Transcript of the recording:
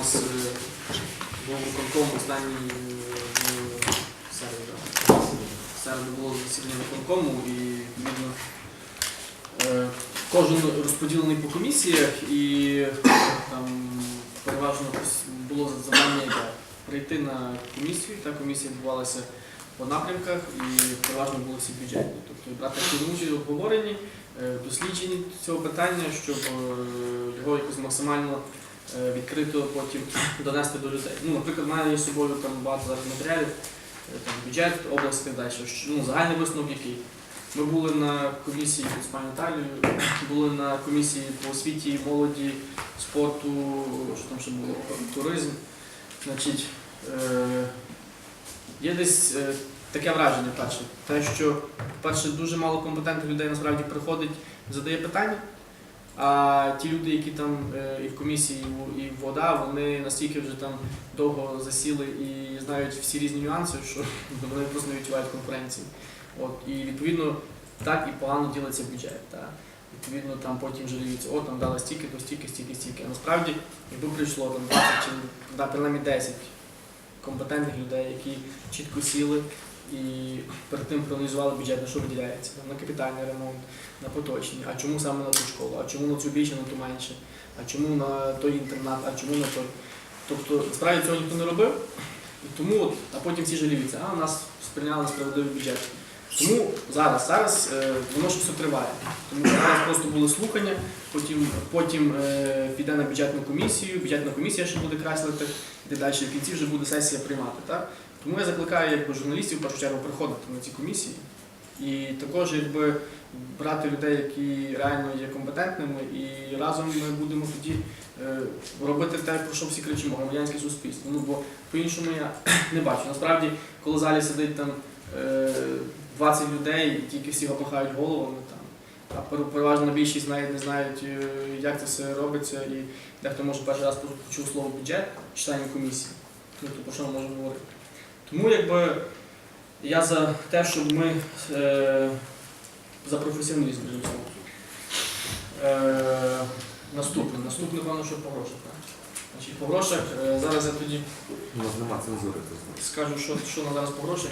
нас е, був виконком останній е, середу. було засідання виконкому і відповідно е, кожен розподілений по комісіях і там переважно було завдання прийти на комісію. Та комісія відбувалася по напрямках і переважно були всі бюджетні. Тобто брати участь в обговоренні, е, цього питання, щоб е, його якось максимально е, відкрито потім донести до людей. Ну, наприклад, є з собою там багато зараз матеріалів, е, там бюджет, область і далі. Ну, загальний висновок який. Ми були на комісії з пані були на комісії по освіті, молоді, спорту, що там ще було, туризм. Значить, е, є десь е, таке враження перше. Те, що перше дуже мало компетентних людей насправді приходить, задає питання. А ті люди, які там е, і в комісії, і в- вода, вони настільки вже там довго засіли і знають всі різні нюанси, що вони просто не відчувають конкуренції. От, і відповідно так і погано ділиться бюджет. Та. Відповідно, там потім жаліються, о, там дали стільки, то стільки, стільки, стільки. А насправді, якби прийшло там 20 чи принаймні 10 компетентних людей, які чітко сіли і перед тим проаналізували бюджет, на що виділяється, на капітальний ремонт, на поточні, а чому саме на ту школу, а чому на цю більше, на ту менше, а чому на той інтернат, а чому на той. Тобто, насправді цього ніхто не робив, і тому, от, а потім всі жаліються, а нас сприйняли справедливий бюджет. Тому зараз, зараз е, воно все триває. Тому що зараз просто були слухання, потім, потім е, піде на бюджетну комісію, бюджетна комісія ще буде креслити, і далі в кінці вже буде сесія приймати. Так? Тому я закликаю якби, журналістів в першу чергу приходити на ці комісії і також якби, брати людей, які реально є компетентними, і разом ми будемо тоді е, робити те, про що всі кричимо, громадянське суспільство. Ну бо по-іншому я не бачу. Насправді, коли в залі сидить там е, 20 людей, і тільки всі махають головами там. А пере- переважна більшість навіть не знають, е, як це все робиться, і дехто може перший раз почув слово бюджет членів комісії. Ну, то про що ми можемо говорити? Тому якби я за те, щоб ми е, за професіоналізм в. Е, наступне, наступне, певно, що по грошах. так. Значить, по грошах, е, зараз я тоді У нас нема цензури, ти знаєш. скажу, що, що на зараз по грошах.